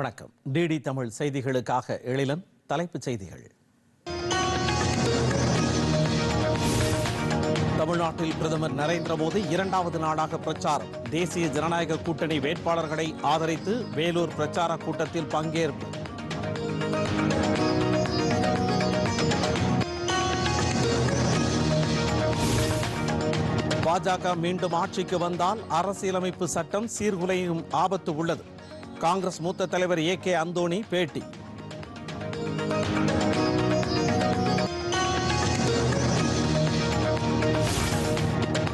வணக்கம். டிடி தமிழ் செய்திகளுக்காக எழிலன் தலைப்புச் செய்திகள். தமிழ்நாட்டில் பிரதமர் நரேந்திர மோடி இரண்டாவது நாளாக பிரச்சாரம். தேசிய ஜனநாயக கூட்டணி வேட்பாளர்களை ஆதரித்து வேலூர் பிரச்சார கூட்டத்தில் பங்கேற்பு. பாஜக மீண்டும் ஆட்சிக்கு வந்தால் அரசியலமைப்பு சட்டம் சீர்குலையும் ஆபத்து உள்ளது. காங்கிரஸ் மூத்த தலைவர் ஏ கே அந்தோணி பேட்டி.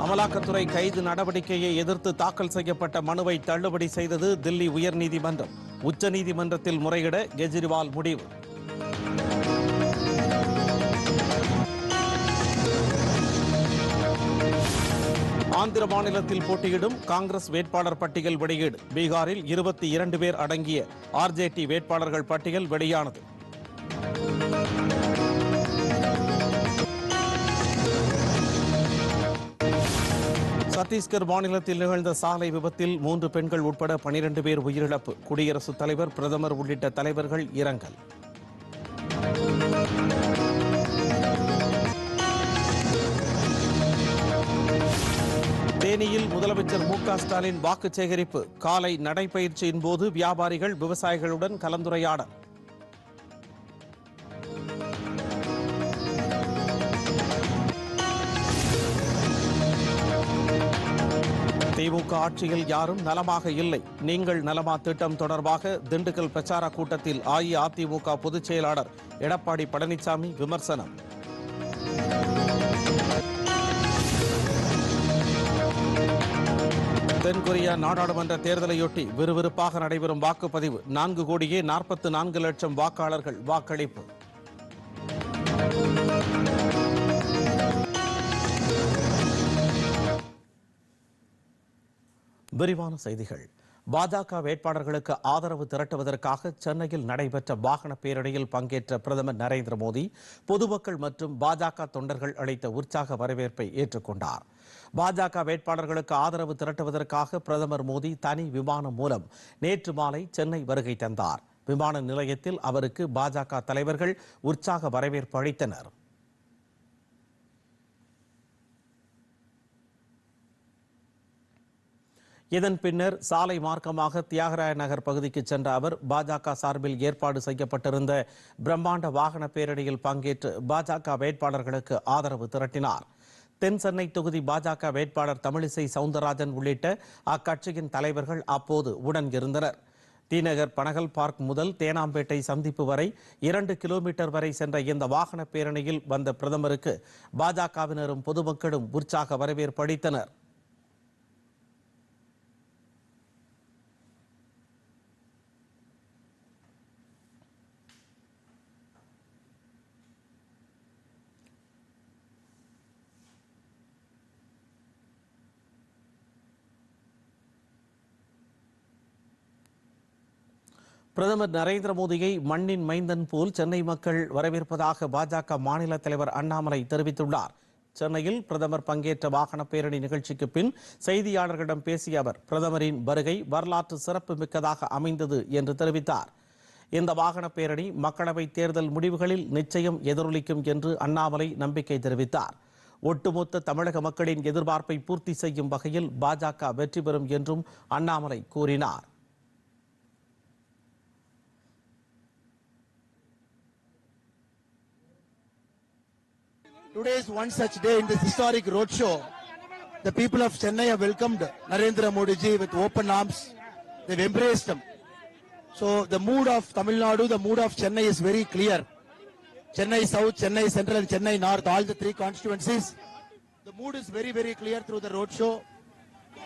அமலாக்கத்துறை கைது நடவடிக்கையை எதிர்த்து தாக்கல் செய்யப்பட்ட மனுவை தள்ளுபடி செய்தது தில்லி உயர்நீதிமன்றம். உச்சநீதிமன்றத்தில் முறையிட கெஜ்ரிவால் முடிவு. ஆந்திர மாநிலத்தில் போட்டியிடும் காங்கிரஸ் வேட்பாளர் பட்டியல் வெளியீடு. பீகாரில் இருபத்தி இரண்டு பேர் அடங்கிய ஆர்ஜேடி வேட்பாளர்கள் பட்டியல் வெளியானது. சத்தீஸ்கர் மாநிலத்தில் நிகழ்ந்த சாலை விபத்தில் மூன்று பெண்கள் உட்பட பனிரெண்டு பேர் உயிரிழப்பு. குடியரசுத் தலைவர் பிரதமர் உள்ளிட்ட தலைவர்கள் இரங்கல். தேனியில் முதலமைச்சர் மு க ஸ்டாலின் வாக்கு சேகரிப்பு காலை நடைபயிற்சியின் போது வியாபாரிகள் விவசாயிகளுடன் கலந்துரையாடல். திமுக ஆட்சியில் யாரும் நலமாக இல்லை. நீங்கள் நலமா திட்டம் தொடர்பாக திண்டுக்கல் பிரச்சார கூட்டத்தில் அஇஅதிமுக பொதுச் செயலாளர் எடப்பாடி பழனிசாமி விமர்சனம். தென்கொரியா நாடாளுமன்ற தேர்தலையொட்டி விறுவிறுப்பாக நடைபெறும் வாக்குப்பதிவு. நான்கு கோடியே நாற்பத்து நான்கு லட்சம் வாக்காளர்கள் வாக்களிப்பு. விரிவான செய்திகள். பாஜக வேட்பாளர்களுக்கு ஆதரவு திரட்டுவதற்காக சென்னையில் நடைபெற்ற வாகன பேரணியில் பங்கேற்ற பிரதமர் நரேந்திர மோடி பொதுமக்கள் மற்றும் பாஜக தொண்டர்கள் அளித்த உற்சாக வரவேற்பை ஏற்றுக்கொண்டார். பாஜக வேட்பாளர்களுக்கு ஆதரவு திரட்டுவதற்காக பிரதமர் மோடி தனி விமானம் மூலம் நேற்று மாலை சென்னை வருகை தந்தார். விமான நிலையத்தில் அவருக்கு பாஜக தலைவர்கள் உற்சாக வரவேற்பு அளித்தனர். இதன் பின்னர் சாலை மார்க்கமாக தியாகராய நகர் பகுதிக்கு சென்ற அவர் பாஜக சார்பில் ஏற்பாடு செய்யப்பட்டிருந்த பிரம்மாண்ட வாகன பேரணியில் பங்கேற்று பாஜக வேட்பாளர்களுக்கு ஆதரவு திரட்டினார். தென் சென்னை தொகுதி பாஜக வேட்பாளர் தமிழிசை சவுந்தரராஜன் உள்ளிட்ட அக்கட்சியின் தலைவர்கள் அப்போது உடன் இருந்தனர். டிநகர் பனகல் பார்க் முதல் தேனாம்பேட்டை சந்திப்பு வரை இரண்டு கிலோமீட்டர் வரை சென்ற இந்த வாகன பேரணியில் வந்த பிரதமருக்கு பாஜகவினரும் பொதுமக்களும் உற்சாக வரவேற்பு அளித்தனர். பிரதமர் நரேந்திர மோடியை மண்ணின் மைந்தன் போல் சென்னை மக்கள் வரவேற்பதாக பாஜக மாநில தலைவர் அண்ணாமலை தெரிவித்துள்ளார். சென்னையில் பிரதமர் பங்கேற்ற வாகன பேரணி நிகழ்ச்சிக்கு பின் செய்தியாளர்களிடம் பேசிய அவர் பிரதமரின் வருகை வரலாற்று சிறப்பு மிக்கதாக அமைந்தது என்று தெரிவித்தார். இந்த வாகன பேரணி மக்களவைத் தேர்தல் முடிவுகளில் நிச்சயம் எதிரொலிக்கும் என்று அண்ணாமலை நம்பிக்கை தெரிவித்தார். ஒட்டுமொத்த தமிழக மக்களின் எதிர்பார்ப்பை பூர்த்தி செய்யும் வகையில் பாஜக வெற்றி பெறும் என்றும் அண்ணாமலை கூறினார். Today is one such day in this historic roadshow. The people of Chennai have welcomed Narendra Modi ji with open arms. They've embraced him. So the mood of Tamil Nadu, the mood of Chennai is very clear. Chennai South, Chennai Central and Chennai North, all the three constituencies. The mood is very, very clear through the roadshow.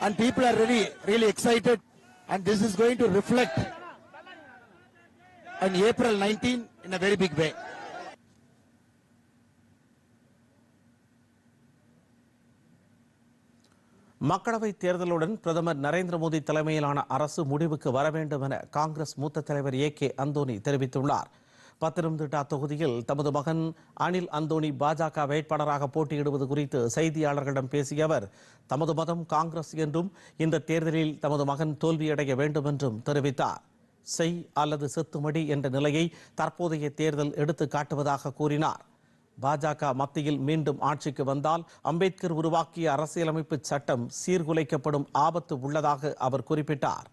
And people are really, really excited. And this is going to reflect on April 19 in a very big way. மக்களவைத் தேர்தலுடன் பிரதமர் நரேந்திர மோடி தலைமையிலான அரசு முடிவுக்கு வர வேண்டும் என காங்கிரஸ் மூத்த தலைவர் ஏ கே அந்தோனி தெரிவித்துள்ளார். பத்தனம்திட்டா தொகுதியில் தமது மகன் அனில் அந்தோணி பாஜக வேட்பாளராக போட்டியிடுவது குறித்து செய்தியாளர்களிடம் பேசிய அவர் தமது மதம் காங்கிரஸ் என்றும் இந்த தேர்தலில் தமது மகன் தோல்வியடைய வேண்டும் என்றும் தெரிவித்தார். செய் அல்லது செத்துமடி என்ற நிலையை தற்போதைய தேர்தல் எடுத்து காட்டுவதாக கூறினார். பாஜக மத்தியில் மீண்டும் ஆட்சிக்கு வந்தால் அம்பேத்கர் உருவாக்கிய அரசியலமைப்பு சட்டம் சீர்குலைக்கப்படும் ஆபத்து உள்ளதாக அவர் குறிப்பிட்டார்.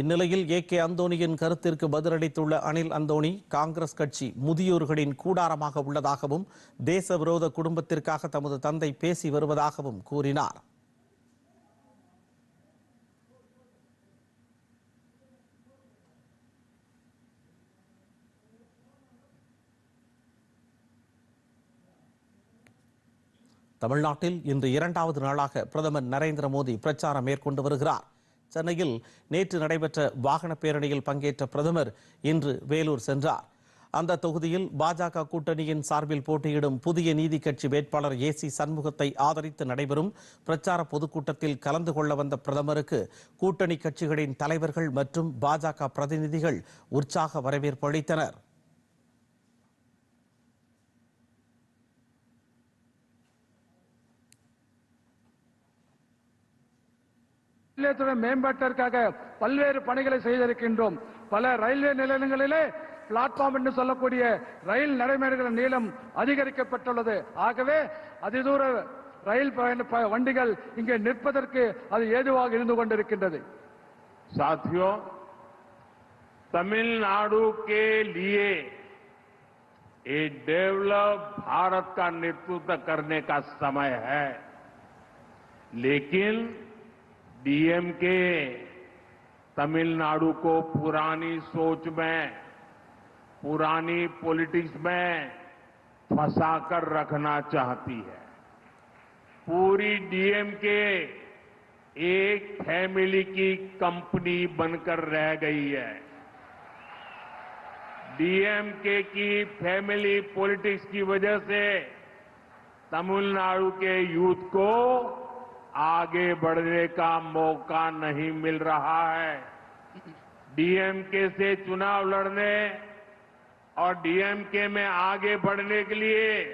இந்நிலையில் ஏ கே அந்தோனியின் கருத்திற்கு பதிலளித்துள்ள அனில் அந்தோணி காங்கிரஸ் கட்சி முதியோர்களின் கூடாரமாக உள்ளதாகவும் தேச விரோத குடும்பத்திற்காக தமது தந்தை பேசி வருவதாகவும் கூறினார். தமிழ்நாட்டில் இன்று இரண்டாவது நாளாக பிரதமர் நரேந்திர மோடி பிரச்சாரம் மேற்கொண்டு வருகிறார். சென்னையில் நேற்று நடைபெற்ற வாகன பேரணியில் பங்கேற்ற பிரதமர் இன்று வேலூர் சென்றார். அந்த தொகுதியில் பாஜக கூட்டணியின் சார்பில் போட்டியிடும் புதிய நீதி கட்சி வேட்பாளர் ஏ சி சண்முகத்தை ஆதரித்து நடைபெறும் பிரச்சார பொதுக்கூட்டத்தில் கலந்து கொள்ள வந்த பிரதமருக்கு கூட்டணி கட்சிகளின் தலைவர்கள் மற்றும் பாஜக பிரதிநிதிகள் உற்சாக வரவேற்பு அளித்தனர். ரயில்வே மேம்பாட்டிற்காக பல்வேறு பணிகளை செய்திருக்கின்றோம் பல ரயில்வே நிலையங்களிலே பிளாட்ஃபார்ம் என்று சொல்லக்கூடிய ரயில் நடைமேடுகிற நீளம் அதிகரிக்கப்பட்டுள்ளது ஆகவே அதிதூர ரயில் பயண ப- வண்டிகள் இங்கே நிற்பதற்கு அது ஏதுவாக இருந்து கொண்டிருக்கின்றது साथियों तमिलनाडु के लिए एक डेवलप भारत का नेतृत्व करने का समय है लेकिन डीएमके तमिलनाडु को पुरानी सोच में, पुरानी पॉलिटिक्स में फंसाकर रखना चाहती है। पूरी डीएमके एक फैमिली की कंपनी बनकर रह गई है। डीएमके की फैमिली पॉलिटिक्स की वजह से तमिलनाडु के यूथ को आगे बढ़ने का मौका नहीं मिल रहा है। डीएमके से चुनाव लड़ने और डीएमके में आगे बढ़ने के लिए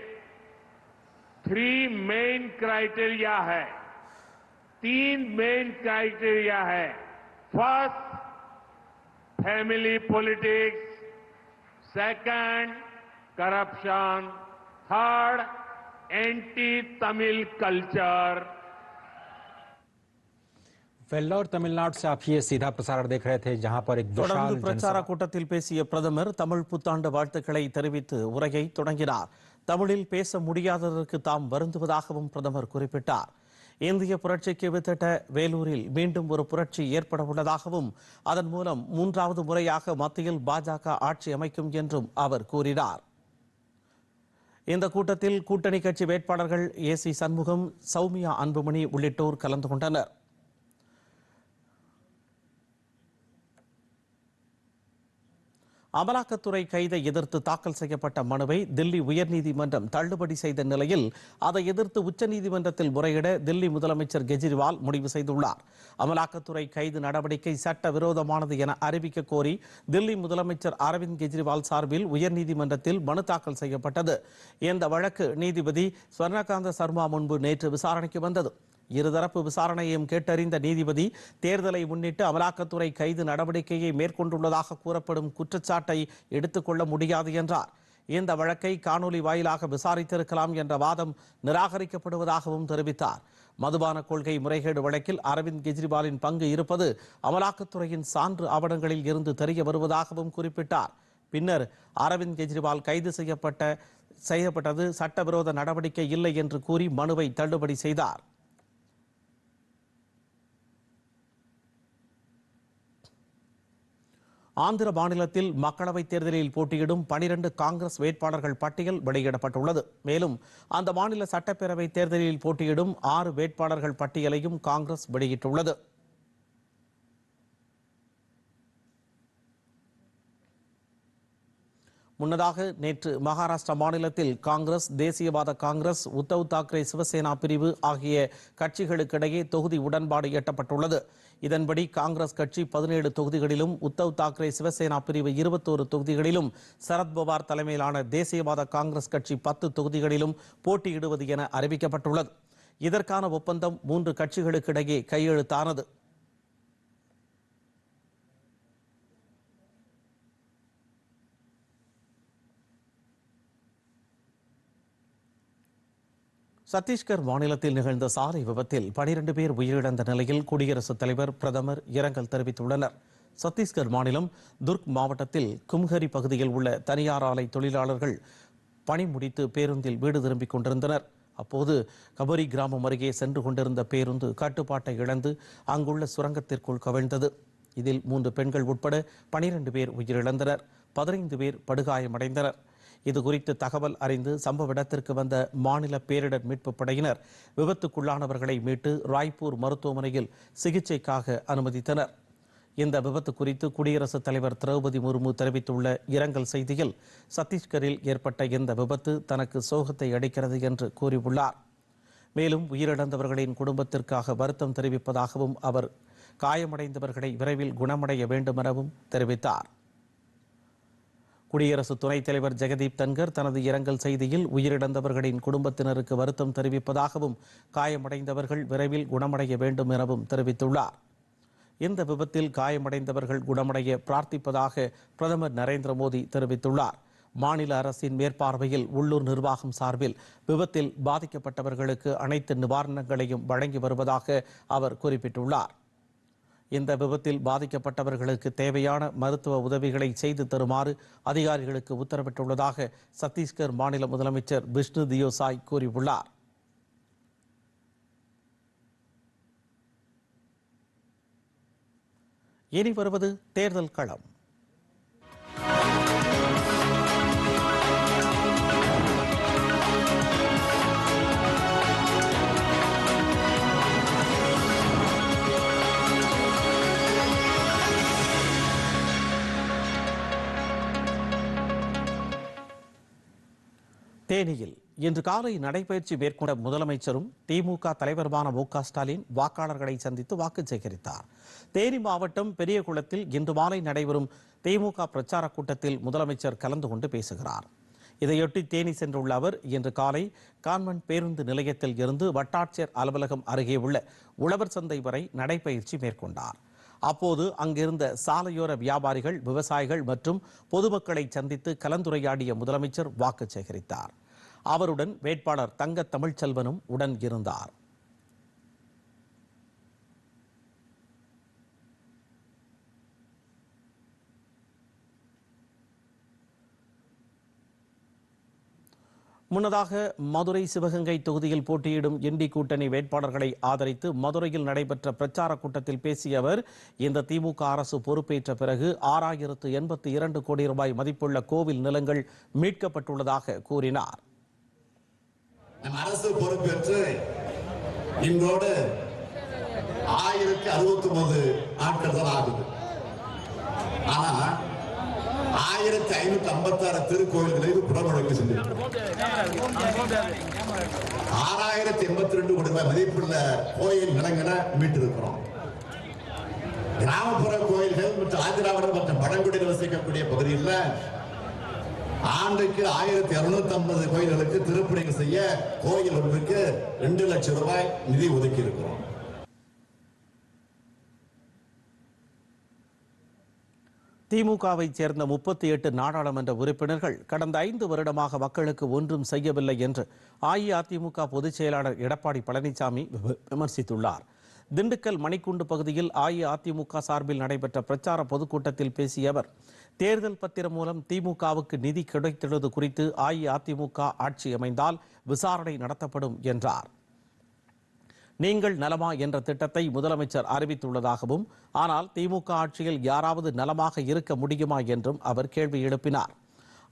थ्री मेन क्राइटेरिया है। तीन मेन क्राइटेरिया है। First family politics second corruption third anti Tamil culture வெள்ளோர் Tamil Nadu சாப்பிய சீதா பிரசாரம் தேக்கிறதே ஜாபர் தொடர்ந்து பிரச்சார கூட்டத்தில் பேசிய பிரதமர் தமிழ் புத்தாண்டு வாழ்த்துக்களை தெரிவித்து உரையை தொடங்கினார். தமிழில் பேச முடியாததற்கு தாம் வருந்துவதாகவும் பிரதமர் குறிப்பிட்டார். இந்திய புரட்சிக்கு வித்திட்ட வேலூரில் மீண்டும் ஒரு புரட்சி ஏற்பட உள்ளதாகவும் அதன் மூலம் மூன்றாவது முறையாக மத்தியில் பாஜக ஆட்சி அமைக்கும் என்றும் அவர் கூறினார். இந்த கூட்டத்தில் கூட்டணி கட்சி வேட்பாளர்கள் ஏ சி சண்முகம் சௌமியா அன்புமணி உள்ளிட்டோர் கலந்து கொண்டனர். அமலாக்கத்துறை கைதை எதிர்த்து தாக்கல் செய்யப்பட்ட மனுவை தில்லி உயர்நீதிமன்றம் தள்ளுபடி செய்த நிலையில் அதை எதிர்த்து உச்சநீதிமன்றத்தில் முறையிட தில்லி முதலமைச்சர் கெஜ்ரிவால் முடிவு செய்துள்ளார். அமலாக்கத்துறை கைது நடவடிக்கை சட்ட விரோதமானது என அறிவிக்க கோரி தில்லி முதலமைச்சர் அரவிந்த் கெஜ்ரிவால் சார்பில் உயர்நீதிமன்றத்தில் மனு தாக்கல் செய்யப்பட்டது. இந்த வழக்கு நீதிபதி ஸ்வர்ணகாந்த சர்மா முன்பு நேற்று விசாரணைக்கு வந்தது. இருதரப்பு விசாரணையையும் கேட்டறிந்த நீதிபதி தேர்தலை முன்னிட்டு அமலாக்கத்துறை கைது நடவடிக்கையை மேற்கொண்டுள்ளதாக கூறப்படும் குற்றச்சாட்டை எடுத்துக்கொள்ள முடியாது என்றார். இந்த வழக்கை காணொலி வாயிலாக விசாரித்திருக்கலாம் என்ற வாதம் நிராகரிக்கப்படுவதாகவும் தெரிவித்தார். மதுபான கொள்கை முறைகேடு வழக்கில் அரவிந்த் கெஜ்ரிவாலின் பங்கு இருப்பது அமலாக்கத்துறையின் சான்று ஆவணங்களில் இருந்து தெரிய வருவதாகவும் குறிப்பிட்டார். பின்னர் அரவிந்த் கெஜ்ரிவால் கைது செய்யப்பட்ட செய்யப்பட்டது சட்டவிரோத நடவடிக்கை இல்லை என்று கூறி மனுவை தள்ளுபடி செய்தார். ஆந்திர மாநிலத்தில் மக்களவைத் தேர்தலில் போட்டியிடும் பனிரண்டு காங்கிரஸ் வேட்பாளர்கள் பட்டியல் வெளியிடப்பட்டுள்ளது. மேலும் அந்த மாநில சட்டப்பேரவைத் தேர்தலில் போட்டியிடும் ஆறு வேட்பாளர்கள் பட்டியலையும் காங்கிரஸ் வெளியிட்டுள்ளது. முன்னதாக நேற்று மகாராஷ்டிரா மாநிலத்தில் காங்கிரஸ் தேசியவாத காங்கிரஸ் உத்தவ் தாக்கரே சிவசேனா பிரிவு ஆகிய கட்சிகளுக்கிடையே தொகுதி உடன்பாடு எட்டப்பட்டுள்ளது. இதன்படி காங்கிரஸ் கட்சி பதினேழு தொகுதிகளிலும் உத்தவ் தாக்கரே சிவசேனா பிரிவு இருபத்தோரு தொகுதிகளிலும் சரத்பவார் தலைமையிலான தேசியவாத காங்கிரஸ் கட்சி பத்து தொகுதிகளிலும் போட்டியிடுவது என அறிவிக்கப்பட்டுள்ளது. இதற்கான ஒப்பந்தம் மூன்று கட்சிகளுக்கிடையே கையெழுத்தானது. சத்தீஸ்கர் மாநிலத்தில் நிகழ்ந்த சாலை விபத்தில் 12 பேர் உயிரிழந்த நிலையில் குடியரசுத் தலைவர் பிரதமர் இரங்கல் தெரிவித்துள்ளனர். சத்தீஸ்கர் மாநிலம் துர்க் மாவட்டத்தில் கும்ஹரி பகுதியில் உள்ள தனியார் ஆலை தொழிலாளர்கள் பணி முடித்து பேருந்தில் வீடு திரும்பிக் கொண்டிருந்தனர். அப்போது கபரி கிராமம் அருகே சென்று கொண்டிருந்த பேருந்து கட்டுப்பாட்டை இழந்து அங்குள்ள சுரங்கத்திற்குள் கவிழ்ந்தது. இதில் மூன்று பெண்கள் உட்பட 12 பேர் உயிரிழந்தனர். பதினைந்து பேர் படுகாயமடைந்தனர். இது குறித்து தகவல் அறிந்து சம்பவ இடத்திற்கு வந்த மாநில பேரிடர் மீட்புப் படையினர் விபத்துக்குள்ளானவர்களை மீட்டு ராய்ப்பூர் மருத்துவமனையில் சிகிச்சைக்காக அனுமதித்தனர். இந்த விபத்து குறித்து குடியரசுத் தலைவர் திரௌபதி முர்மு தெரிவித்துள்ள இரங்கல் செய்தியில் சத்தீஸ்கரில் ஏற்பட்ட இந்த விபத்து தனக்கு சோகத்தை அடைக்கிறது என்று கூறியுள்ளார். மேலும் உயிரிழந்தவர்களின் குடும்பத்திற்காக வருத்தம் தெரிவிப்பதாகவும் அவர் காயமடைந்தவர்களை விரைவில் குணமடைய வேண்டுமெனவும் தெரிவித்தார். குடியரசு துணைத் தலைவர் ஜெகதீப் தன்கர் தனது இரங்கல் செய்தியில் உயிரிழந்தவர்களின் குடும்பத்தினருக்கு வருத்தம் தெரிவிப்பதாகவும் காயமடைந்தவர்கள் விரைவில் குணமடைய வேண்டும் எனவும் தெரிவித்துள்ளார். இந்த விபத்தில் காயமடைந்தவர்கள் குணமடைய பிரார்த்திப்பதாக பிரதமர் நரேந்திர மோடி தெரிவித்துள்ளார். மாநில அரசின் மேற்பார்வையில் உள்ளூர் நிர்வாகம் சார்பில் விபத்தில் பாதிக்கப்பட்டவர்களுக்கு அனைத்து நிவாரணங்களையும் வழங்கி வருவதாக அவர் குறிப்பிட்டுள்ளார். இந்த விபத்தில் பாதிக்கப்பட்டவர்களுக்கு தேவையான மருத்துவ உதவிகளை செய்து தருமாறு அதிகாரிகளுக்கு உத்தரவிட்டுள்ளதாக சத்தீஸ்கர் மாநில முதலமைச்சர் பிஷ்ணு தியோசாய் கூறியுள்ளார். இனி வருவது தேர்தல் களம். தேனியில் இன்று காலை நடைபயிற்சி மேற்கொண்ட முதலமைச்சரும் திமுக தலைவருமான மு ஸ்டாலின் வாக்காளர்களை சந்தித்து வாக்கு சேகரித்தார். தேனி மாவட்டம் பெரியகுளத்தில் இன்று மாலை நடைபெறும் திமுக பிரச்சார கூட்டத்தில் முதலமைச்சர் கலந்து கொண்டு பேசுகிறார். இதையொட்டி தேனி சென்றுள்ள அவர் இன்று காலை கான்வென்ட் பேருந்து நிலையத்தில் இருந்து வட்டாட்சியர் அலுவலகம் அருகே உள்ள உழவர் சந்தை வரை நடைபயிற்சி மேற்கொண்டார். அப்போது அங்கிருந்த சாலையோர வியாபாரிகள் விவசாயிகள் மற்றும் பொதுமக்களை சந்தித்து கலந்துரையாடிய முதலமைச்சர் வாக்கு சேகரித்தார். அவருடன் வேட்பாளர் தங்க தமிழ்ச்செல்வனும் உடன் இருந்தார். முன்னதாக மதுரை சிவகங்கை தொகுதியில் போட்டியிடும் எண்டி கூட்டணி வேட்பாளர்களை ஆதரித்து மதுரையில் நடைபெற்ற பிரச்சார கூட்டத்தில் பேசிய அவர் இந்த திமுக அரசு பொறுப்பேற்ற பிறகு ஆறாயிரத்து எண்பத்தி இரண்டு கோடி ரூபாய் மதிப்புள்ள கோவில் நிலங்கள் மீட்கப்பட்டுள்ளதாக கூறினார். நம் அரசு பொறுப்பேற்று இன்றோடு ஆயிரத்தி அறுபத்தி ஒன்பது நாட்கள் தான் ஆகுது. ஆனா ஆயிரத்தி ஐநூத்தி ஐம்பத்தி ஆறு திருக்கோயில்களில் புறமுழக்கு செஞ்சிருக்கிறோம் ஆறாயிரத்தி எண்பத்தி ரெண்டு கோடி ரூபாய் மதிப்புள்ள கோயில் நிலங்களை மீட்டிருக்கிறோம். கிராமப்புற கோயில்கள் மற்றும் ஆந்திராவினர் மற்றும் பழங்குடியில் வசிக்கக்கூடிய பகுதிகளில் ஆண்டுக்கு ஆயிரத்தி இருநூத்தி ஐம்பது கோயில்களுக்கு திருப்பணிகள் செய்ய கோயில் ஒன்றுக்கு ரெண்டு லட்சம் ரூபாய் நிதி ஒதுக்கி இருக்கிறோம். திமுகவை சேர்ந்த முப்பத்தி எட்டு நாடாளுமன்ற உறுப்பினர்கள் கடந்த ஐந்து வருடமாக மக்களுக்கு ஒன்றும் செய்யவில்லை என்று அஇஅதிமுக பொதுச் செயலாளர் எடப்பாடி பழனிசாமி விமர்சித்துள்ளார். திண்டுக்கல் மணிக்குண்டு பகுதியில் அஇஅதிமுக சார்பில் நடைபெற்ற பிரச்சார பொதுக்கூட்டத்தில் பேசிய அவர் தேர்தல் பத்திரம் மூலம் திமுகவுக்கு நிதி கிடைத்துள்ளது குறித்து அஇஅதிமுக ஆட்சி அமைந்தால் விசாரணை நடத்தப்படும் என்றார். நீங்கள் நலமா என்ற திட்டத்தை முதலமைச்சர் அறிவித்துள்ளதாகவும் ஆனால் திமுக ஆட்சியில் யாராவது நலமாக இருக்க முடியுமா என்றும் அவர் கேள்வி எழுப்பினார்.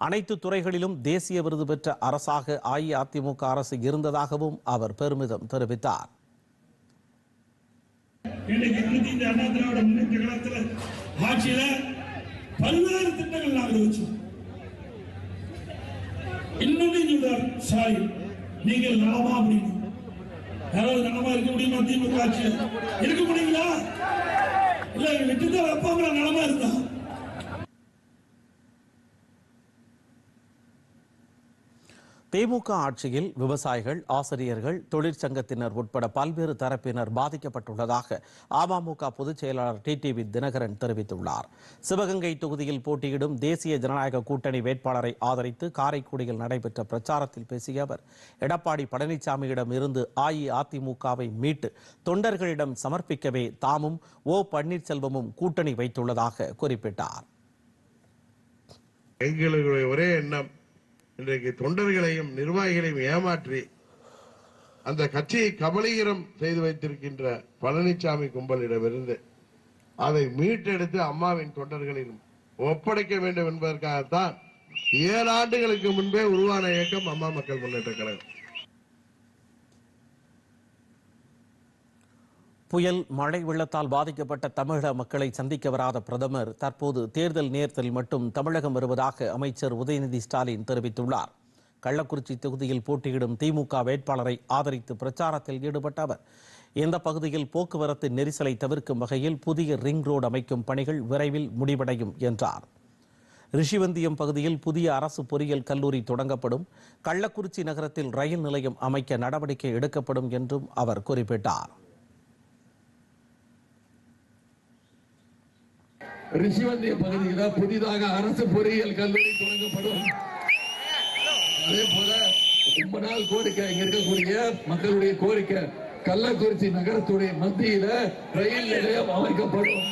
அனைத்து துறைகளிலும் தேசிய விருது பெற்ற அரசாக அஇஅதிமுக அரசு இருந்ததாகவும் அவர் பெருமிதம் தெரிவித்தார். இன்னைக்கு திராவிட முன்னேற்ற ஆட்சியில பல்வேறு திட்டங்கள் நாங்கள் வச்சோம். இன்னொன்னு சொல்றார் ஸ்டாலின் நீங்கள் நலமா அப்படின்னு யாராவது நலமா இருக்க முடியுமா? திமுக ஆட்சியில் இருக்க முடியுங்களா? இல்ல விட்டுதான் வைப்பாங்களா நலமா இருந்தா? திமுக ஆட்சியில் விவசாயிகள் ஆசிரியர்கள் தொழிற்சங்கத்தினர் உட்பட பல்வேறு தரப்பினர் பாதிக்கப்பட்டுள்ளதாக அமமுக பொதுச் செயலாளர் டிடிவி தினகரன் தெரிவித்துள்ளார். சிவகங்கை தொகுதியில் போட்டியிடும் தேசிய ஜனநாயக கூட்டணி வேட்பாளரை ஆதரித்து காரைக்குடியில் நடைபெற்ற பிரச்சாரத்தில் பேசிய அவர் எடப்பாடி பழனிசாமியிடம் இருந்து அஇஅதிமுகவை மீட்டு தொண்டர்களிடம் சமர்ப்பிக்கவே தாமும் ஓ பன்னீர்செல்வமும் கூட்டணி வைத்துள்ளதாக குறிப்பிட்டார். எங்களுடைய ஒரே எண்ணம் இன்றைக்கு தொண்டர்களையும் நிர்வாகிகளையும் ஏமாற்றி அந்த கட்சியை கபலீகரம் செய்து வைத்திருக்கின்ற பழனிசாமி கும்பலிடமிருந்து அதை மீட்டெடுத்து அம்மாவின் தொண்டர்களிடம் ஒப்படைக்க வேண்டும் என்பதற்காகத்தான் ஏழு ஆண்டுகளுக்கு முன்பே உருவான இயக்கம் அம்மா மக்கள் முன்னேற்ற கழகம். புயல் மழை வெள்ளத்தால் பாதிக்கப்பட்ட தமிழக மக்களை சந்திக்க வராத பிரதமர் தற்போது தேர்தல் நேரத்தில் மட்டும் தமிழகம் வருவதாக அமைச்சர் உதயநிதி ஸ்டாலின் தெரிவித்துள்ளார். கள்ளக்குறிச்சி தொகுதியில் போட்டியிடும் திமுக வேட்பாளரை ஆதரித்து பிரச்சாரத்தில் ஈடுபட்ட அவர் இந்த பகுதியில் போக்குவரத்து நெரிசலை தவிர்க்கும் வகையில் புதிய ரிங் ரோடு அமைக்கும் பணிகள் விரைவில் முடிவடையும் என்றார். ரிஷிவந்தியம் பகுதியில் புதிய அரசு பொறியியல் கல்லூரி தொடங்கப்படும். கள்ளக்குறிச்சி நகரத்தில் ரயில் நிலையம் அமைக்க நடவடிக்கை எடுக்கப்படும் என்றும் அவர் குறிப்பிட்டார். ரிஷிவந்திய பகுதியில் புதிதாக அரசு பொறியியல் கல்லூரி தொடங்கப்படும். அதே போல ரொம்ப நாள் கோரிக்கை இங்க இருக்கக்கூடிய மக்களுடைய கோரிக்கை கள்ளக்குறிச்சி நகரத்துடைய மத்தியில ரயில் நிலையம் அமைக்கப்படும்.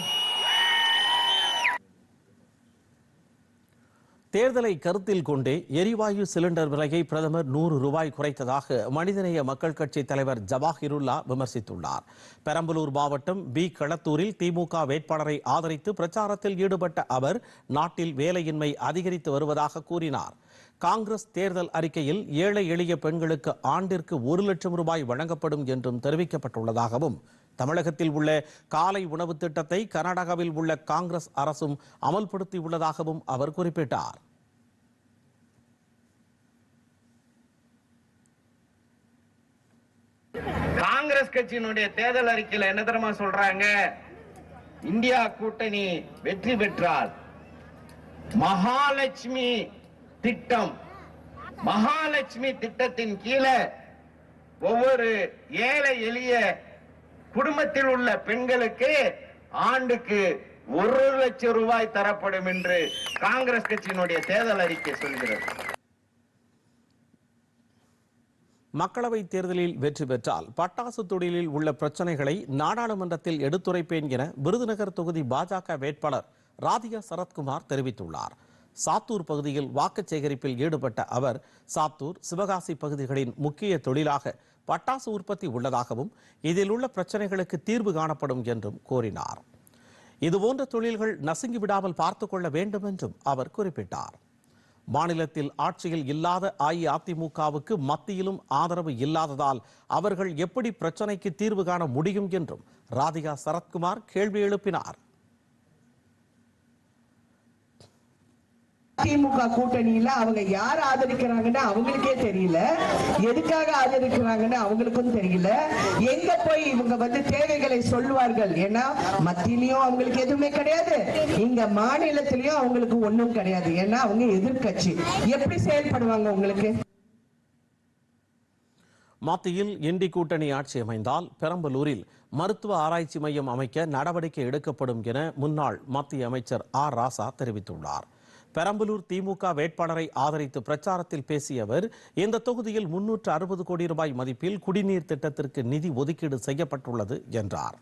தேர்தலை கருத்தில் கொண்டே எரிவாயு சிலிண்டர் விலையை பிரதமர் நூறு ரூபாய் குறைத்ததாக மனிதநேய மக்கள் கட்சி தலைவர் ஜவாஹிருல்லா விமர்சித்துள்ளார். பெரம்பலூர் மாவட்டம் பி களத்தூரில் திமுக வேட்பாளரை ஆதரித்து பிரச்சாரத்தில் ஈடுபட்ட அவர் நாட்டில் வேலையின்மை அதிகரித்து வருவதாக கூறினார். காங்கிரஸ் தேர்தல் அறிக்கையில் ஏழை எளிய பெண்களுக்கு ஆண்டிற்கு ஒரு லட்சம் ரூபாய் வழங்கப்படும் என்றும் தெரிவிக்கப்பட்டுள்ளதாகவும் தமிழகத்தில் உள்ள காலை உணவு திட்டத்தை கர்நாடகாவில் உள்ள காங்கிரஸ் அரசும் அமல்படுத்தியுள்ளதாகவும் அவர் குறிப்பிட்டார். காங்கிரஸ் கட்சியினுடைய தேர்தல் அறிக்கையில் என்ன தெரியுமா சொல்றாங்க? இந்தியா கூட்டணி வெற்றி பெற்றால் மகாலட்சுமி திட்டம் மகாலட்சுமி திட்டத்தின் கீழே ஒவ்வொரு ஏழை எளிய குடும்பத்தில் உள்ள பெண்களுக்கு ஆண்டுக்கு ஒரு லட்சம் ரூபாய் தரப்படும் என்று காங்கிரஸ் கட்சியினுடைய தேர்தல் அறிக்கை சொல்கிறது. மக்களவைத் தேர்தலில் வெற்றி பெற்றால் பட்டாசு தொழிலில் உள்ள பிரச்சனைகளை நாடாளுமன்றத்தில் எடுத்துரைப்பேன் என விருதுநகர் தொகுதி பாஜக வேட்பாளர் ராதிகா சரத்குமார் தெரிவித்துள்ளார். சாத்தூர் பகுதியில் வாக்கு சேகரிப்பில் ஈடுபட்ட அவர் சாத்தூர் சிவகாசி பகுதிகளின் முக்கிய தொழிலாக பட்டாசு உற்பத்தி உள்ளதாகவும் இதில் உள்ள பிரச்சனைகளுக்கு தீர்வு காணப்படும் என்றும் கூறினார். இதுபோன்ற தொழில்கள் நசுங்கி விடாமல் பார்த்துக் கொள்ள வேண்டும் என்றும் அவர் குறிப்பிட்டார். மாநிலத்தில் ஆட்சியில் இல்லாத அஇஅதிமுகவுக்கு மத்தியிலும் ஆதரவு இல்லாததால் அவர்கள் எப்படி பிரச்சனைக்கு தீர்வு காண முடியும் என்றும் ராதிகா சரத்குமார் கேள்வி எழுப்பினார். திமுக கூட்டணியில அவங்க யார் ஆதரிக்கிறாங்கன்னு அவங்களுக்கே தெரியல. எதுக்காக ஆதரிக்கிறாங்கன்னு அவங்களுக்கும் தெரியல. எங்க போய் இவங்க வந்து தேவைகளை சொல்லுவார்கள் ஏன்னா மத்தியிலயும் அவங்களுக்கு எதுவுமே கிடையாது. இங்க மாநிலத்திலயும் அவங்களுக்கு ஒண்ணும் கிடையாது. ஏன்னா அவங்க எதிர்க்கட்சி. எப்படி செயல்படுவாங்க உங்களுக்கு? மத்தியில் இண்டி கூட்டணி ஆட்சி அமைந்தால் பெரம்பலூரில் மருத்துவ ஆராய்ச்சி மையம் அமைக்க நடவடிக்கை எடுக்கப்படும் என முன்னாள் மத்திய அமைச்சர் ஆர் ராசா தெரிவித்துள்ளார். பெரம்பலூர் திமுக வேட்பாளரை ஆதரித்து பிரச்சாரத்தில் பேசிய அவர் இந்த தொகுதியில் முன்னூற்று அறுபது கோடி ரூபாய் மதிப்பில் குடிநீர் திட்டத்திற்கு நிதி ஒதுக்கீடு செய்யப்பட்டுள்ளது என்றார்.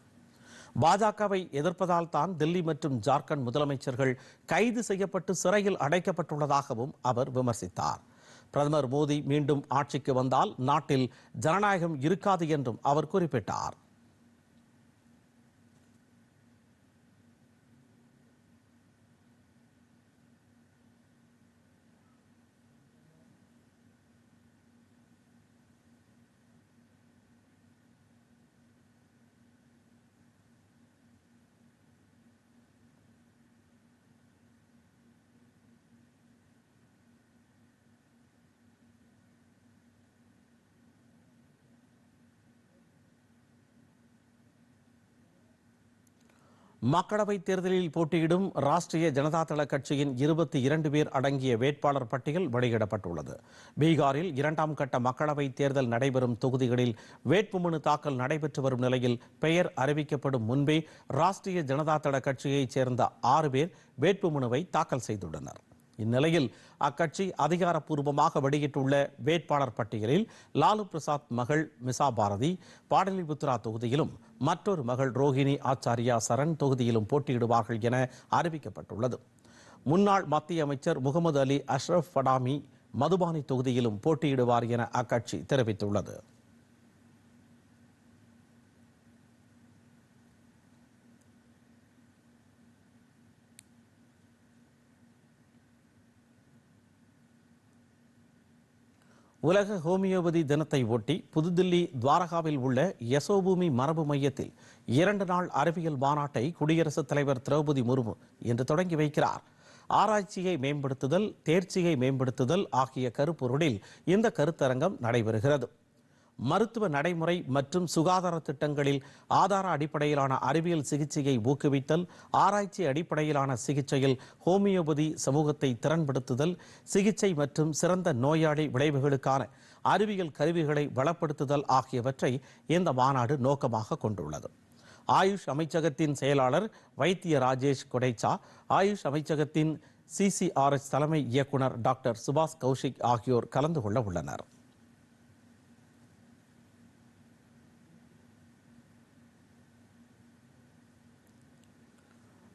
பாஜகவை எதிர்ப்பதால் தான் தில்லி மற்றும் ஜார்க்கண்ட் முதலமைச்சர்கள் கைது செய்யப்பட்டு சிறையில் அடைக்கப்பட்டுள்ளதாகவும் அவர் விமர்சித்தார். பிரதமர் மோடி மீண்டும் ஆட்சிக்கு வந்தால் நாட்டில் ஜனநாயகம் இருக்காது என்றும் அவர் குறிப்பிட்டார். மக்களவைத் தேர்தலில் போட்டியிடும் ராஷ்டிரிய ஜனதா தள கட்சியின் இருபத்தி இரண்டு பேர் அடங்கிய வேட்பாளர் பட்டியல் வெளியிடப்பட்டுள்ளது. பீகாரில் இரண்டாம் கட்ட மக்களவைத் தேர்தல் நடைபெறும் தொகுதிகளில் வேட்புமனு தாக்கல் நடைபெற்று வரும் நிலையில் பெயர் அறிவிக்கப்படும் முன்பே ராஷ்டிரிய ஜனதா தள கட்சியைச் சேர்ந்த ஆறு பேர் வேட்புமனுவை தாக்கல் செய்துள்ளனர். இந்நிலையில் அக்கட்சி அதிகாரப்பூர்வமாக வெளியிட்டுள்ள வேட்பாளர் பட்டியலில் லாலு பிரசாத் மகள் மிசா பாரதி பாடலிபுத்ரா தொகுதியிலும் மற்றொரு மகள் ரோஹிணி ஆச்சாரியா சரண் தொகுதியிலும் போட்டியிடுவார்கள் என அறிவிக்கப்பட்டுள்ளது. முன்னாள் மத்திய அமைச்சர் முகமது அலி அஷ்ரப் படாமி மதுபானி தொகுதியிலும் போட்டியிடுவார் என அக்கட்சி தெரிவித்துள்ளது. உலக ஹோமியோபதி தினத்தை ஒட்டி புதுதில்லி துவாரகாவில் உள்ள யசோபூமி மரபு மையத்தில் இரண்டு நாள் அறிவியல் மாநாட்டை குடியரசுத் தலைவர் திரௌபதி முர்மு இன்று தொடங்கி வைக்கிறார். ஆராய்ச்சியை மேம்படுத்துதல் தேர்ச்சியை மேம்படுத்துதல் ஆகிய கருப்பொருளில் இந்த கருத்தரங்கம் நடைபெறுகிறது. மருத்துவ நடைமுறை மற்றும் சுகாதார திட்டங்களில் ஆதார அடிப்படையிலான அறிவியல் சிகிச்சையை ஊக்குவித்தல் ஆராய்ச்சி அடிப்படையிலான சிகிச்சையில் ஹோமியோபதி சமூகத்தை திறன்படுத்துதல் சிகிச்சை மற்றும் சிறந்த நோயாளி விளைவுகளுக்கான அறிவியல் கருவிகளை வளப்படுத்துதல் ஆகியவற்றை இந்த மாநாடு நோக்கமாக கொண்டுள்ளது. ஆயுஷ் அமைச்சகத்தின் செயலாளர் வைத்திய ராஜேஷ் கொடைச்சா ஆயுஷ் அமைச்சகத்தின் சிசிஆர்எஸ் தலைமை இயக்குனர் டாக்டர் சுபாஷ் கௌஷிக் ஆகியோர் கலந்து கொள்ள உள்ளனர்.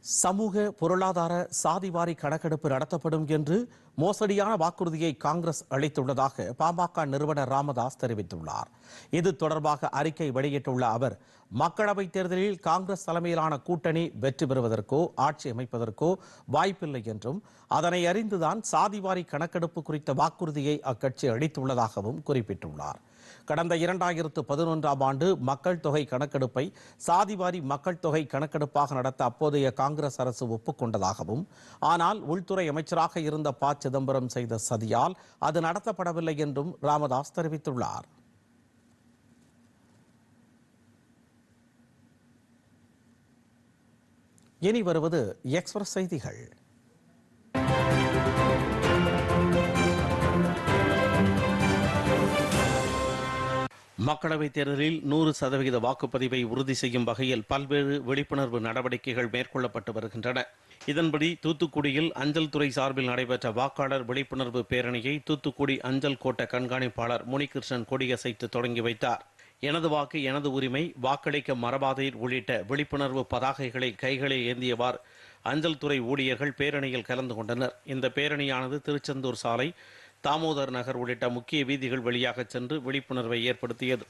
சமூக பொருளாதார சாதிவாரி கணக்கெடுப்பு நடத்தப்படும் என்று மோசடியான வாக்குறுதியை காங்கிரஸ் அளித்துள்ளதாக பாமக நிறுவனர் ராமதாஸ் தெரிவித்துள்ளார். இது தொடர்பாக அறிக்கை வெளியிட்டுள்ள அவர் மக்களவைத் தேர்தலில் காங்கிரஸ் தலைமையிலான கூட்டணி வெற்றி பெறுவதற்கோ ஆட்சி அமைப்பதற்கோ வாய்ப்பில்லை என்றும் அதனை அறிந்துதான் சாதிவாரி கணக்கெடுப்பு குறித்த வாக்குறுதியை அக்கட்சி அளித்துள்ளதாகவும் குறிப்பிட்டுள்ளார். கடந்த இரண்டாயிரத்து பதினொன்றாம் ஆண்டு மக்கள் தொகை கணக்கெடுப்பை சாதிவாரி மக்கள் தொகை கணக்கெடுப்பாக நடத்த அப்போதைய காங்கிரஸ் அரசு ஒப்புக்கொண்டதாகவும் ஆனால் உள்துறை அமைச்சராக இருந்த ப. சிதம்பரம் செய்த சதியால் அது நடத்தப்படவில்லை என்றும் ராமதாஸ் தெரிவித்துள்ளார். இனி வருவது எக்ஸ்பிரஸ் செய்திகள். மக்களவைத் தேர்தலில் நூறு சதவிகித வாக்குப்பதிவை உறுதி செய்யும் வகையில் பல்வேறு விழிப்புணர்வு நடவடிக்கைகள் மேற்கொள்ளப்பட்டு வருகின்றன. இதன்படி தூத்துக்குடியில் அஞ்சல் துறை சார்பில் நடைபெற்ற வாக்காளர் விழிப்புணர்வு பேரணியை தூத்துக்குடி அஞ்சல் கோட்ட கண்காணிப்பாளர் முனிகிருஷ்ணன் கொடியசைத்து தொடங்கி வைத்தார். எனது வாக்கு எனது உரிமை வாக்களிக்க மரபாதையில் உள்ளிட்ட விழிப்புணர்வு பதாகைகளை கைகளில் ஏந்தியவாறு அஞ்சல் துறை ஊழியர்கள் பேரணியில் கலந்து கொண்டனர். இந்த பேரணியானது திருச்செந்தூர் சாலை தாமோதர் நகர் உள்ளிட்ட முக்கிய வீதிகள் வழியாக சென்று விழிப்புணர்வை ஏற்படுத்தியது.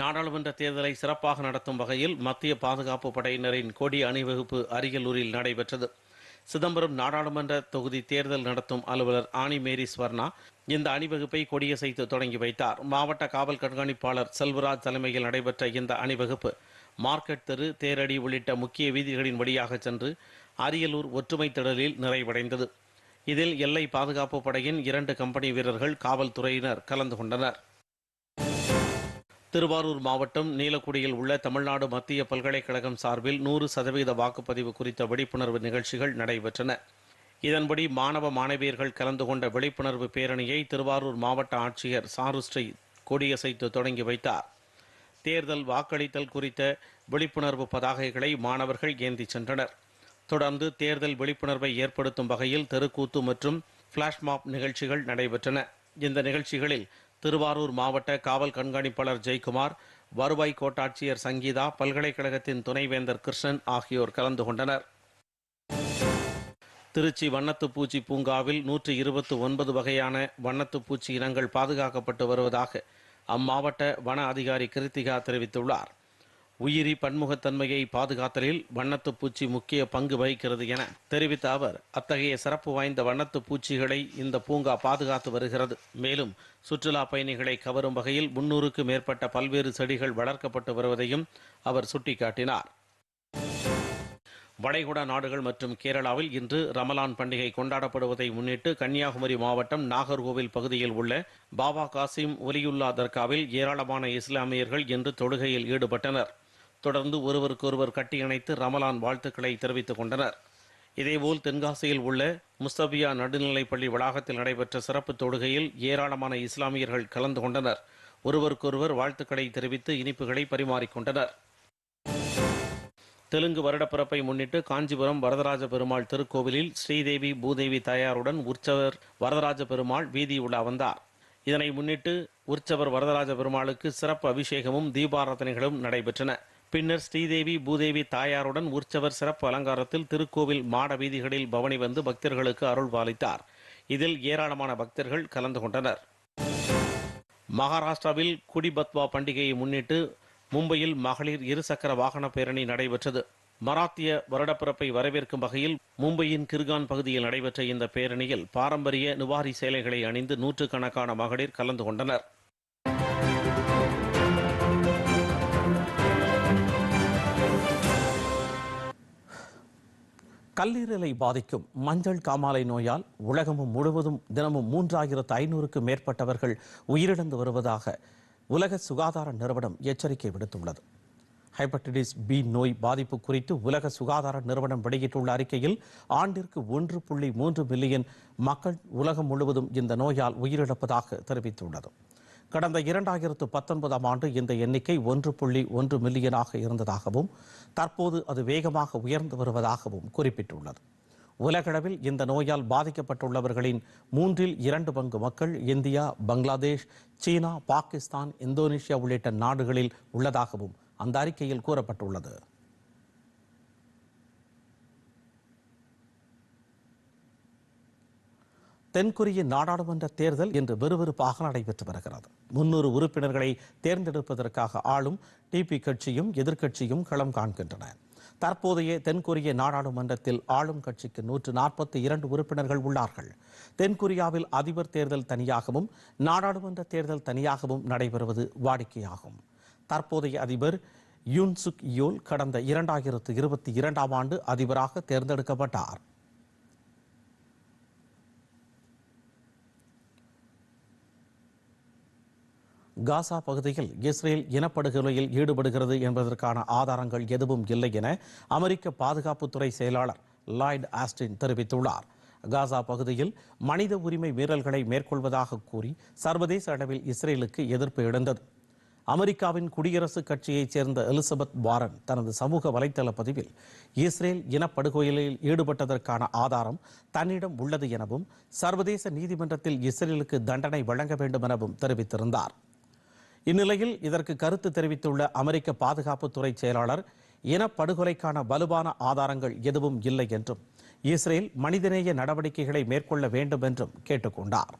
நாடாளுமன்ற தேர்தலை சிறப்பாக நடத்தும் வகையில் மத்திய பாதுகாப்பு படையினரின் கொடி அணிவகுப்பு அரியலூரில் நடைபெற்றது. சிதம்பரம் நாடாளுமன்ற தொகுதி தேர்தல் நடத்தும் அலுவலர் ஆனி மேரி ஸ்வர்ணா இந்த அணிவகுப்பை கொடியசைத்து தொடங்கி வைத்தார். மாவட்ட காவல் கண்காணிப்பாளர் செல்வராஜ் தலைமையில் நடைபெற்ற இந்த அணிவகுப்பு மார்க்கெட் தெரு தேரடி உள்ளிட்ட முக்கிய வீதிகளின் வழியாக சென்று அரியலூர் ஒற்றுமை திடலில் நிறைவடைந்தது. இதில் எல்லை பாதுகாப்பு படையின் இரண்டு கம்பெனி வீரர்கள் காவல்துறையினர் கலந்து கொண்டனர். திருவாரூர் மாவட்டம் நீலக்குடியில் உள்ள தமிழ்நாடு மத்திய பல்கலைக்கழகம் சார்பில் நூறு சதவீத வாக்குப்பதிவு குறித்த விழிப்புணர்வு நிகழ்ச்சிகள் நடைபெற்றன. இதன்படி மாணவ மாணவியர்கள் கலந்து கொண்ட விழிப்புணர்வு பேரணியை திருவாரூர் மாவட்ட ஆட்சியர் சாருஸ்ரீ கொடியசைத்து தொடங்கி வைத்தார். தேர்தல் வாக்களித்தல் குறித்த விழிப்புணர்வு பதாகைகளை மாணவர்கள் ஏந்தி சென்றனர். தொடர்ந்து தேர்தல் விழிப்புணர்வை ஏற்படுத்தும் வகையில் தெருக்கூத்து மற்றும் பிளாஷ்மாப் நிகழ்ச்சிகள் நடைபெற்றன. இந்த நிகழ்ச்சிகளில் திருவாரூர் மாவட்ட காவல் கண்காணிப்பாளர் ஜெயக்குமார் வருவாய் கோட்டாட்சியர் சங்கீதா பல்கலைக்கழகத்தின் துணைவேந்தர் கிருஷ்ணன் ஆகியோர் கலந்து கொண்டனர். திருச்சி வண்ணத்துப்பூச்சி பூங்காவில் நூற்றி இருபத்து ஒன்பது வகையான வண்ணத்துப்பூச்சி இனங்கள் பாதுகாக்கப்பட்டு வருவதாக அம்மாவட்ட வன அதிகாரி கிருத்திகா தெரிவித்துள்ளார். உயிரி பன்முகத்தன்மையை பாதுகாத்தலில் வண்ணத்து பூச்சி முக்கிய பங்கு வகிக்கிறது என தெரிவித்த அவர் அத்தகைய சிறப்பு வாய்ந்த வண்ணத்து பூச்சிகளை இந்த பூங்கா பாதுகாத்து வருகிறது. மேலும் சுற்றுலா பயணிகளை கவரும் வகையில் முன்னூறுக்கு மேற்பட்ட பல்வேறு செடிகள் வளர்க்கப்பட்டு வருவதையும் அவர் சுட்டிக்காட்டினார். வளைகுடா நாடுகள் மற்றும் கேரளாவில் இன்று ரமலான் பண்டிகை கொண்டாடப்படுவதை முன்னிட்டு கன்னியாகுமரி மாவட்டம் நாகர்கோவில் பகுதியில் உள்ள பாபா காசிம் ஒலியுல்லா தர்காவில் ஏராளமான இஸ்லாமியர்கள் இன்று தொழுகையில் ஈடுபட்டனர். தொடர்ந்து ஒருவருக்கொருவர் கட்டியணைத்து ரமலான் வாழ்த்துக்களை தெரிவித்துக் கொண்டனர். இதேபோல் தென்காசியில் உள்ள முஸ்தபியா நடுநிலைப்பள்ளி வளாகத்தில் நடைபெற்ற சிறப்பு தொழுகையில் ஏராளமான இஸ்லாமியர்கள் கலந்து கொண்டனர். ஒருவருக்கொருவர் வாழ்த்துக்களை தெரிவித்து இனிப்புகளை பரிமாறிக்கொண்டனர் தெலுங்கு வருடப்பிறப்பை முன்னிட்டு காஞ்சிபுரம் வரதராஜ பெருமாள் திருக்கோவிலில் ஸ்ரீதேவி பூதேவி தாயாருடன் உற்சவர் வரதராஜ பெருமாள் வீதி உலா வந்தார். இதனை முன்னிட்டு உற்சவர் வரதராஜ பெருமாளுக்கு சிறப்பு அபிஷேகமும் தீபாராதனைகளும் நடைபெற்றன. பின்னர் ஸ்ரீதேவி பூதேவி தாயாருடன் உற்சவர் சிறப்பு அலங்காரத்தில் திருக்கோவில் மாட வீதிகளில் பவனி வந்து பக்தர்களுக்கு அருள் பாலித்தார். இதில் ஏராளமான பக்தர்கள் கலந்து கொண்டனர். மகாராஷ்டிராவில் குடிபத்வா பண்டிகையை முன்னிட்டு மும்பையில் மகளிர் இருசக்கர வாகன பேரணி நடைபெற்றது. மராத்திய வருடப்பிறப்பை வரவேற்கும் வகையில் மும்பையின் கிர்கான் பகுதியில் நடைபெற்ற இந்த பேரணியில் பாரம்பரிய நுவாரி சேலைகளை அணிந்து நூற்றுக்கணக்கான மகளிர் கலந்து கொண்டனர். கல்லீரலை பாதிக்கும் மஞ்சள் காமாலை நோயால் உலகமும் முழுவதும் தினமும் மூன்றாயிரத்து ஐநூறுக்கும் மேற்பட்டவர்கள் உயிரிழந்து வருவதாக உலக சுகாதார நிறுவனம் எச்சரிக்கை விடுத்துள்ளது. ஹைபட்டிடிஸ் பி நோய் பாதிப்பு குறித்து உலக சுகாதார நிறுவனம் வெளியிட்டுள்ள அறிக்கையில் ஆண்டிற்கு ஒன்று புள்ளி மூன்று மில்லியன் மக்கள் உலகம் முழுவதும் இந்த நோயால் உயிரிழப்பதாக தெரிவித்துள்ளது. கடந்த இரண்டாயிரத்து பத்தொன்பதாம் ஆண்டு இந்த எண்ணிக்கை ஒன்று புள்ளி ஒன்று மில்லியனாக இருந்ததாகவும் தற்போது அது வேகமாக உயர்ந்து வருவதாகவும் குறிப்பிட்டுள்ளது. உலகளவில் இந்த நோயால் பாதிக்கப்பட்டுள்ளவர்களின் மூன்றில் இரண்டு பங்கு மக்கள் இந்தியா பங்களாதேஷ் சீனா பாகிஸ்தான் இந்தோனேஷியா உள்ளிட்ட நாடுகளில் உள்ளதாகவும் அந்த அறிக்கையில் கூறப்பட்டுள்ளது. தென்கொரிய நாடாளுமன்ற தேர்தல் இன்று விறுவிறுப்பாக நடைபெற்று வருகிறது. முன்னூறு உறுப்பினர்களை தேர்ந்தெடுப்பதற்காக ஆளும் டிபி கட்சியும் எதிர்க்கட்சியும் களம் காண்கின்றன. தற்போதைய தென்கொரிய நாடாளுமன்றத்தில் ஆளும் கட்சிக்கு நூற்று நாற்பத்தி இரண்டு உறுப்பினர்கள் உள்ளார்கள். தென்கொரியாவில் அதிபர் தேர்தல் தனியாகவும் நாடாளுமன்ற தேர்தல் தனியாகவும் நடைபெறுவது வாடிக்கையாகும். தற்போதைய அதிபர் யூன்சுக் யோல் கடந்த இரண்டாயிரத்து இருபத்தி இரண்டாம் ஆண்டு அதிபராக தேர்ந்தெடுக்கப்பட்டார். காசா பகுதியில் இஸ்ரேல் இனப்படுகொலையில் ஈடுபடுகிறது என்பதற்கான ஆதாரங்கள் எதுவும் இல்லை என அமெரிக்க பாதுகாப்புத்துறை செயலாளர் லாய்ட் ஆஸ்டின் தெரிவித்துள்ளார். காசா பகுதியில் மனித உரிமை மீறல்களை மேற்கொள்வதாக கூறி சர்வதேச அளவில் இஸ்ரேலுக்கு எதிர்ப்பு எழுந்தது. அமெரிக்காவின் குடியரசுக் கட்சியைச் சேர்ந்த எலிசபெத் வாரன் தனது சமூக வலைதள பதிவில் இஸ்ரேல் இனப்படுகொலையில் ஈடுபட்டதற்கான ஆதாரம் தன்னிடம் உள்ளது எனவும் சர்வதேச நீதிமன்றத்தில் இஸ்ரேலுக்கு தண்டனை வழங்க வேண்டும் எனவும் தெரிவித்திருந்தார். இந்நிலையில் இதற்கு கருத்து தெரிவித்துள்ள அமெரிக்க பாதுகாப்புத்துறை செயலாளர் இனப்படுகொலைக்கான வலுவான ஆதாரங்கள் எதுவும் இல்லை என்றும் இஸ்ரேல் மனிதநேய நடவடிக்கைகளை மேற்கொள்ள வேண்டும் என்றும் கேட்டுக்கொண்டார்.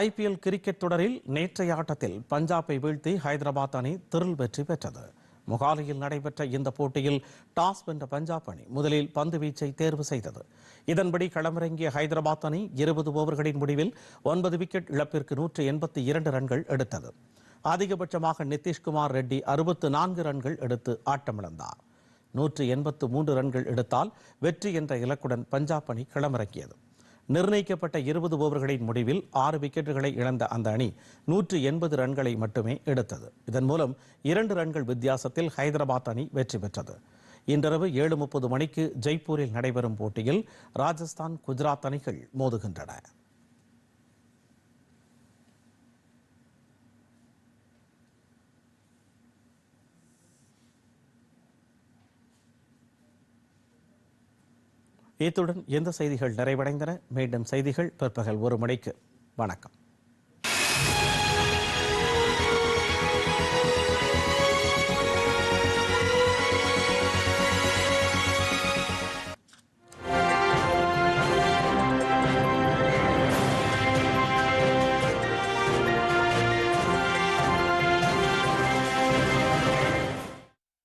ஐபிஎல் கிரிக்கெட் தொடரில் நேற்றைய ஆட்டத்தில் பஞ்சாபை வீழ்த்தி ஹைதராபாத் அணி திரில் வெற்றி பெற்றது. மொகாலியில் நடைபெற்ற இந்த போட்டியில் டாஸ் வென்ற பஞ்சாப் அணி முதலில் பந்து வீச்சை தேர்வு செய்தது. இதன்படி களமிறங்கிய ஹைதராபாத் அணி இருபது ஓவர்களின் முடிவில் ஒன்பது விக்கெட் இழப்பிற்கு நூற்று எண்பத்தி இரண்டு ரன்கள் எடுத்தது. அதிகபட்சமாக நிதிஷ்குமார் ரெட்டி அறுபத்து நான்கு ரன்கள் எடுத்து ஆட்டமிழந்தார். நூற்று எண்பத்து மூன்று ரன்கள் எடுத்தால் வெற்றி என்ற இலக்குடன் பஞ்சாப் அணி களமிறக்கியது நிர்ணயிக்கப்பட்ட இருபது ஓவர்களின் முடிவில் ஆறு விக்கெட்டுகளை இழந்த அந்த அணி நூற்று எண்பது ரன்களை மட்டுமே எடுத்தது. இதன் மூலம் இரண்டு ரன்கள் வித்தியாசத்தில் ஹைதராபாத் அணி வெற்றி பெற்றது. இன்றிரவு ஏழு முப்பது மணிக்கு ஜெய்ப்பூரில் நடைபெறும் போட்டியில் ராஜஸ்தான் குஜராத் அணிகள் மோதுகின்றன. இத்துடன் எந்த செய்திகள் நிறைவடைந்தன. மீண்டும் செய்திகள் பிற்பகல் ஒரு மணிக்கு. வணக்கம்.